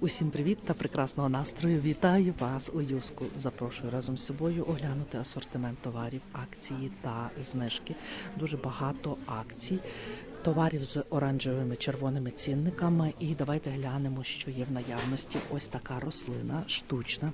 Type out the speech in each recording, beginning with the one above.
Усім привіт та прекрасного настрою. Вітаю вас у Юску. Запрошую разом з собою оглянути асортимент товарів, акції та знижки. Дуже багато акцій, товарів з оранжевими червоними цінниками. І давайте глянемо, що є в наявності. Ось така рослина штучна.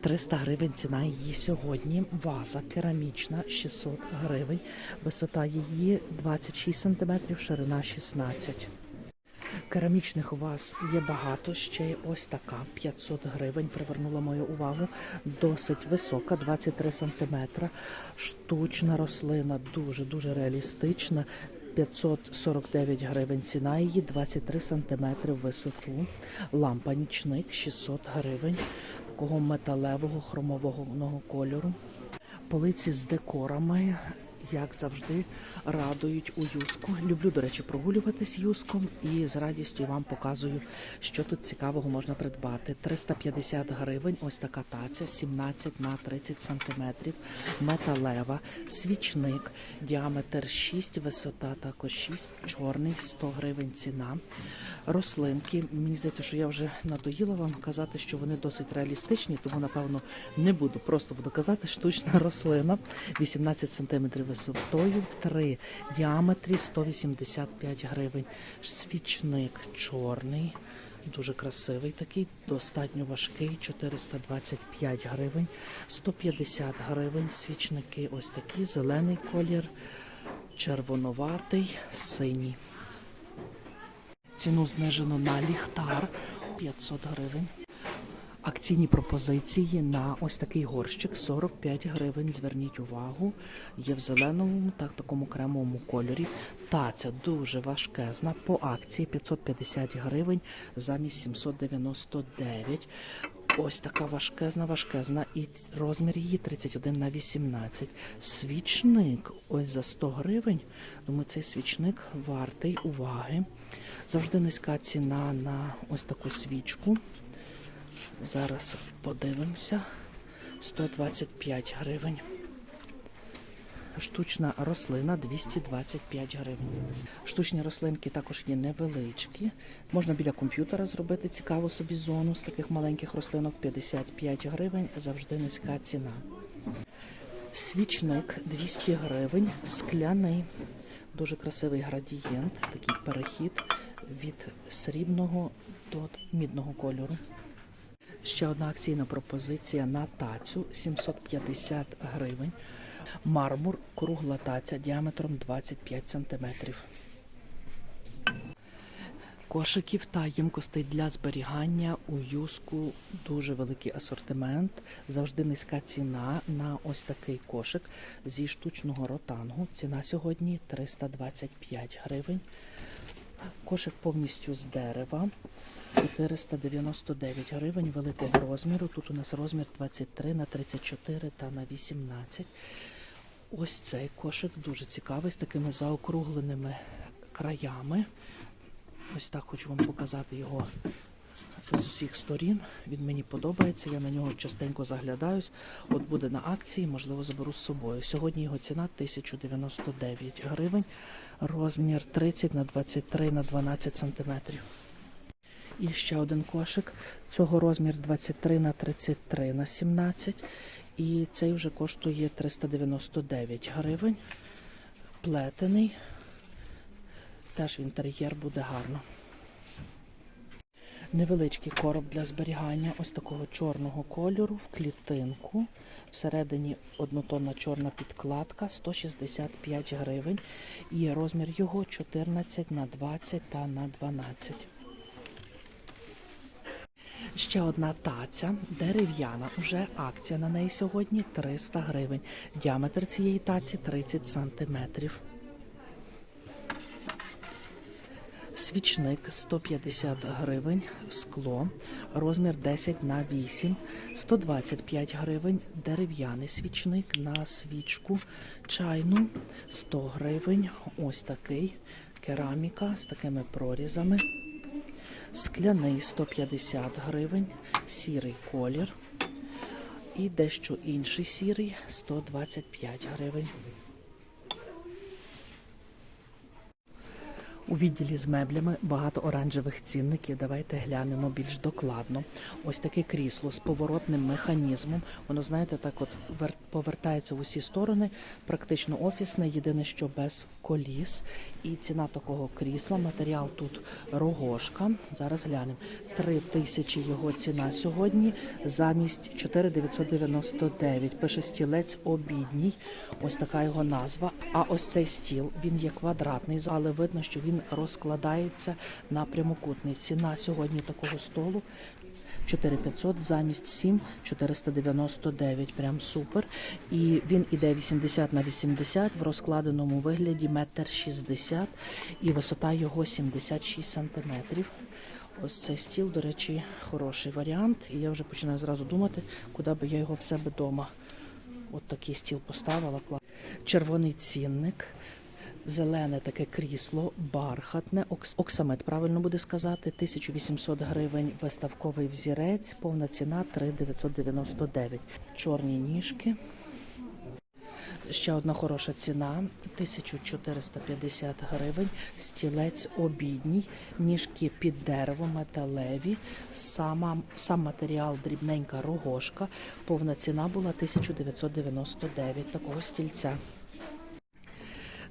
300 гривень ціна її сьогодні. Ваза керамічна 600 гривень. Висота її 26 см, ширина 16 Керамічних ваз є багато. Ще ось така 500 гривень. Привернула мою увагу. Досить висока, 23 сантиметра. Штучна рослина, дуже дуже реалістична. 549 гривень ціна її, 23 сантиметри висоту. Лампа нічник 600 гривень. Такого металевого хромового кольору. Полиці з декорами, як завжди, радують у юску. Люблю, до речі, прогулюватись юском і з радістю вам показую, що тут цікавого можна придбати. 350 гривень, ось така таця, 17 на 30 сантиметрів, металева, свічник, діаметр 6, висота також 6, чорний, 100 гривень ціна. Рослинки, мені здається, що я вже надоїла вам казати, що вони досить реалістичні, тому напевно не буду. Просто буду казати, штучна рослина 18 см висотою, 3 в діаметрі 185 гривень. Свічник чорний, дуже красивий такий, достатньо важкий, 425 гривень, 150 гривень. Свічники ось такі, зелений колір, червонуватий, синій. Ціну знижено на ліхтар 500 гривень. Акційні пропозиції на ось такий горщик 45 гривень. Зверніть увагу, є в зеленому та такому кремовому кольорі. Таця дуже важкезна. По акції 550 гривень замість 799. Ось така важкезна, важкезна. І розмір її 31 на 18. Свічник ось за 100 гривень. Думаю, цей свічник вартий уваги. Завжди низька ціна на ось таку свічку. Зараз подивимося. 125 гривень. Штучна рослина 225 гривень. Штучні рослинки також є невеличкі. Можна біля комп'ютера зробити цікаву собі зону з таких маленьких рослинок 55 гривень. Завжди низька ціна. Свічник 200 гривень, скляний. Дуже красивий градієнт, такий перехід від срібного до мідного кольору. Ще одна акційна пропозиція на тацю 750 гривень. Мармур, кругла таця діаметром 25 см. Кошиків та ємкостей для зберігання у юску дуже великий асортимент. Завжди низька ціна на ось такий кошик зі штучного ротангу. Ціна сьогодні 325 гривень. Кошик повністю з дерева. 499 гривень великого розміру. Тут у нас розмір 23 на 34 та на 18. Ось цей кошик дуже цікавий з такими заокругленими краями. Ось так хочу вам показати його з усіх сторін. Він мені подобається, я на нього частенько заглядаюсь. От буде на акції, можливо, заберу з собою. Сьогодні його ціна 1099 гривень, розмір 30 на 23 на 12 сантиметрів. І ще один кошик. Цього розмір 23 на 33 на 17. І цей вже коштує 399 гривень. Плетений. Теж в інтер'єр буде гарно. Невеличкий короб для зберігання ось такого чорного кольору в клітинку. Всередині однотонна чорна підкладка 165 гривень. І розмір його 14 на 20 та на 12. Ще одна таця дерев'яна. Уже акція на неї сьогодні 300 гривень. Діаметр цієї таці 30 сантиметрів. Свічник 150 гривень, скло, розмір 10 на 8, 125 гривень, дерев'яний свічник на свічку, чайну 100 гривень, ось такий, кераміка з такими прорізами. Скляний 150 гривень, сірий колір. І дещо інший сірий 125 гривень. У відділі з меблями багато оранжевих цінників. Давайте глянемо більш докладно. Ось таке крісло з поворотним механізмом. Воно, знаєте, так от вер- повертається в усі сторони, практично офісне, єдине, що без коліс. І ціна такого крісла, матеріал тут рогошка. Зараз глянемо. 3 тисячі його ціна сьогодні замість 4,999. Пише стілець обідній. Ось така його назва. А ось цей стіл він є квадратний, але видно, що він розкладається на прямокутний. Ціна сьогодні такого столу 4500 замість 7 499. Прям супер. І він іде 80 на 80 в розкладеному вигляді метр 60 і висота його 76 сантиметрів. Ось цей стіл, до речі, хороший варіант. І я вже починаю зразу думати, куди би я його в себе вдома. От такий стіл поставила. Червоний цінник, зелене таке крісло, бархатне, окс- оксамит, правильно буде сказати, 1800 гривень виставковий взірець, повна ціна 3999. Чорні ніжки. Ще одна хороша ціна 1450 гривень. Стілець обідній, ніжки під дерево, металеві. Сама, сам матеріал дрібненька рогошка. Повна ціна була 1999 такого стільця.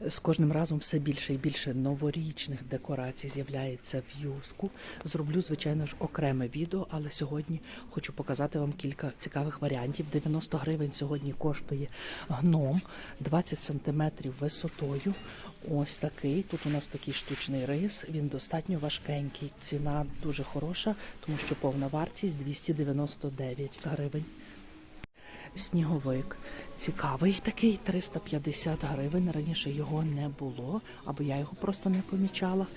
З кожним разом все більше і більше новорічних декорацій з'являється в юску. Зроблю, звичайно ж, окреме відео, але сьогодні хочу показати вам кілька цікавих варіантів. 90 гривень сьогодні коштує гном 20 сантиметрів висотою. Ось такий. Тут у нас такий штучний рис. Він достатньо важкенький. Ціна дуже хороша, тому що повна вартість 299 гривень. Сніговик цікавий такий, 350 гривень. Раніше його не було, або я його просто не помічала.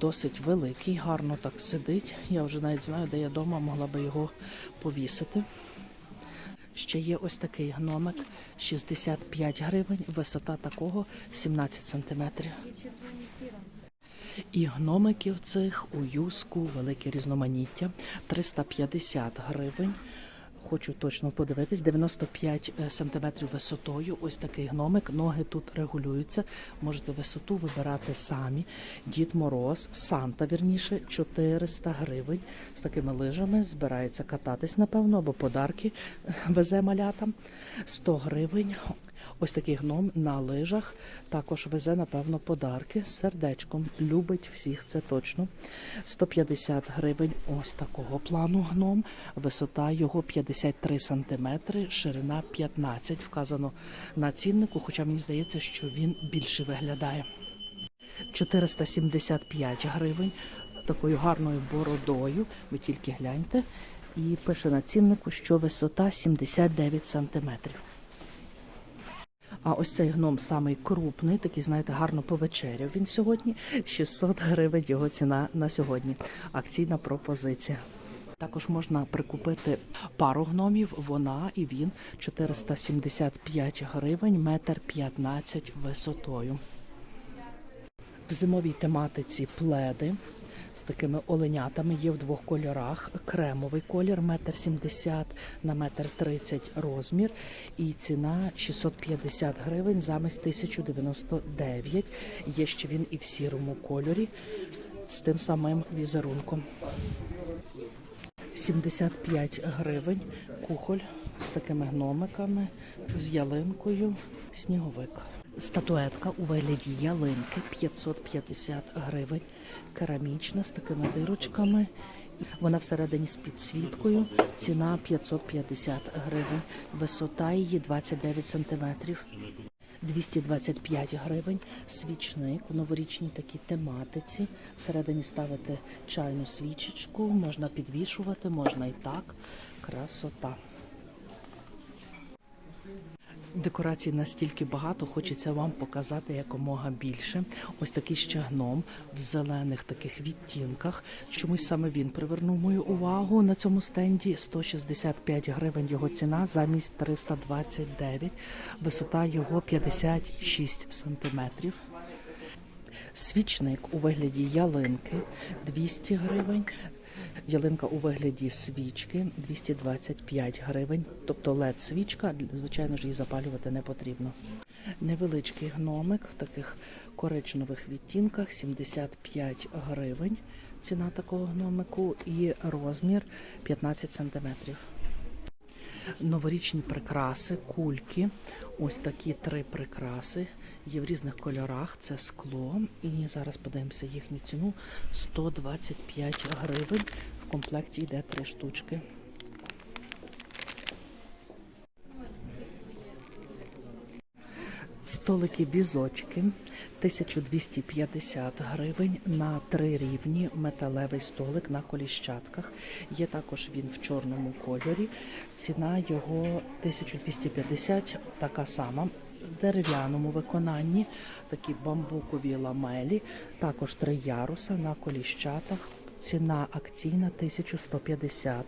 Досить великий, гарно так сидить. Я вже навіть знаю, де я вдома могла би його повісити. Ще є ось такий гномик 65 гривень, висота такого 17 сантиметрів. І гномиків цих у юску велике різноманіття 350 гривень. Хочу точно подивитись, 95 сантиметрів висотою. Ось такий гномик. Ноги тут регулюються. Можете висоту вибирати самі. Дід Мороз, Санта, вірніше, 400 гривень. З такими лижами збирається кататись, напевно, або подарки везе малятам. 100 гривень. Ось такий гном на лижах. Також везе, напевно, подарки з сердечком. Любить всіх, це точно. 150 гривень. Ось такого плану гном. Висота його 53 сантиметри, ширина 15. Вказано на ціннику, хоча мені здається, що він більше виглядає. 475 гривень. Такою гарною бородою. Ви тільки гляньте. І пише на ціннику, що висота 79 сантиметрів. А ось цей гном самий крупний, такий, знаєте, гарно повечеряв він сьогодні. 600 гривень його ціна на сьогодні. Акційна пропозиція. Також можна прикупити пару гномів, вона і він 475 гривень, метр 15 висотою. В зимовій тематиці пледи з такими оленятами є в двох кольорах. Кремовий колір, метр сімдесят на метр тридцять розмір. І ціна 650 гривень замість 1099. Є ще він і в сірому кольорі з тим самим візерунком. 75 гривень кухоль з такими гномиками, з ялинкою, сніговик. Статуетка у вигляді ялинки 550 гривень, керамічна з такими дирочками. Вона всередині з підсвіткою. Ціна 550 гривень. Висота її 29 сантиметрів. 225 гривень. Свічник в новорічній такій тематиці. Всередині ставити чайну свічечку, можна підвішувати, можна і так. Красота. Декорацій настільки багато, хочеться вам показати якомога більше. Ось такий ще гном в зелених таких відтінках. Чомусь саме він привернув мою увагу на цьому стенді. 165 гривень його ціна замість 329. Висота його 56 сантиметрів. Свічник у вигляді ялинки 200 гривень. Ялинка у вигляді свічки 225 гривень. Тобто led свічка, звичайно ж, її запалювати не потрібно. Невеличкий гномик в таких коричневих відтінках 75 гривень. Ціна такого гномику і розмір 15 сантиметрів. Новорічні прикраси, кульки. Ось такі три прикраси. Є в різних кольорах. Це скло. І зараз подивимося їхню ціну 125 гривень. В комплекті йде три штучки. Столики візочки 1250 гривень на три рівні металевий столик на коліщатках. Є також він в чорному кольорі. Ціна його 1250, така сама. В дерев'яному виконанні такі бамбукові ламелі, також три яруса на коліщатах. Ціна акційна 1150.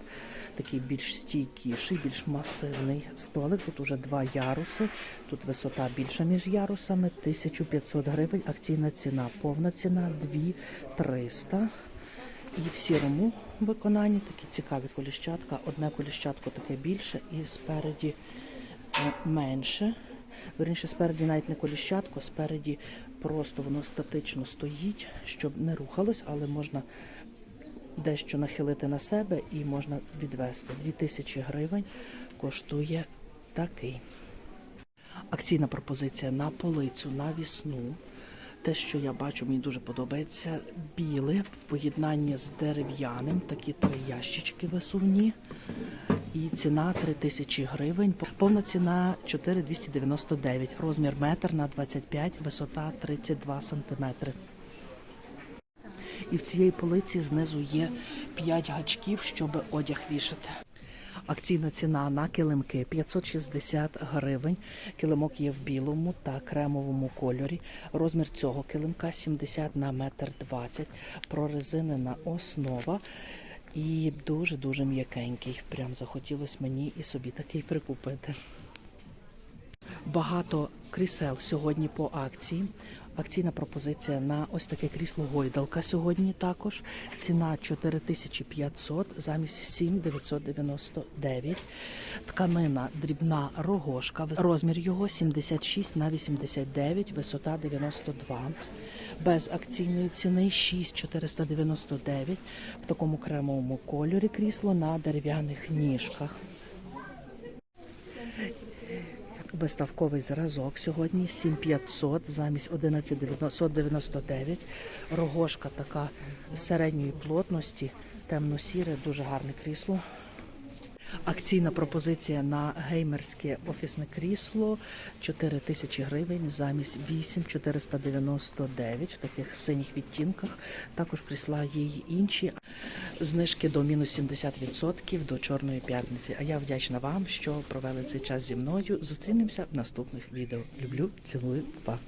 Такий більш стійкіший, більш масивний столик. Тут уже два яруси. Тут висота більша між ярусами. 1500 гривень. Акційна ціна. Повна ціна 2300. І в сірому виконанні такі цікаві коліщатка. Одне коліщатко таке більше і спереді е, менше. Верніше, спереді навіть не коліщатко, спереді просто воно статично стоїть, щоб не рухалось, але можна дещо нахилити на себе і можна відвести. 2000 гривень коштує такий. Акційна пропозиція на полицю, на вісну. Те, що я бачу, мені дуже подобається. Біле в поєднанні з дерев'яним, такі три ящички висувні. І ціна 3000 гривень. Повна ціна 4299. Розмір метр на 25, висота 32 сантиметри. І в цієї полиці знизу є 5 гачків, щоб одяг вішати. Акційна ціна на килимки 560 гривень. Килимок є в білому та кремовому кольорі. Розмір цього килимка 70 на метр 20. Прорезинена основа. І дуже-дуже м'якенький. Прям захотілося мені і собі такий прикупити. Багато крісел сьогодні по акції. Акційна пропозиція на ось таке крісло гойдалка сьогодні також. Ціна 4500 замість 7999. Тканина дрібна рогошка. Розмір його 76 на 89, висота 92. Без акційної ціни 6499 в такому кремовому кольорі крісло на дерев'яних ніжках. Виставковий зразок сьогодні 7500 замість 11999. Рогошка така середньої плотності, темно-сіре, дуже гарне крісло. Акційна пропозиція на геймерське офісне крісло 4 тисячі гривень замість 8499 в таких синіх відтінках. Також крісла є й інші. Знижки до мінус 70% до Чорної п'ятниці. А я вдячна вам, що провели цей час зі мною. Зустрінемося в наступних відео. Люблю, цілую, па.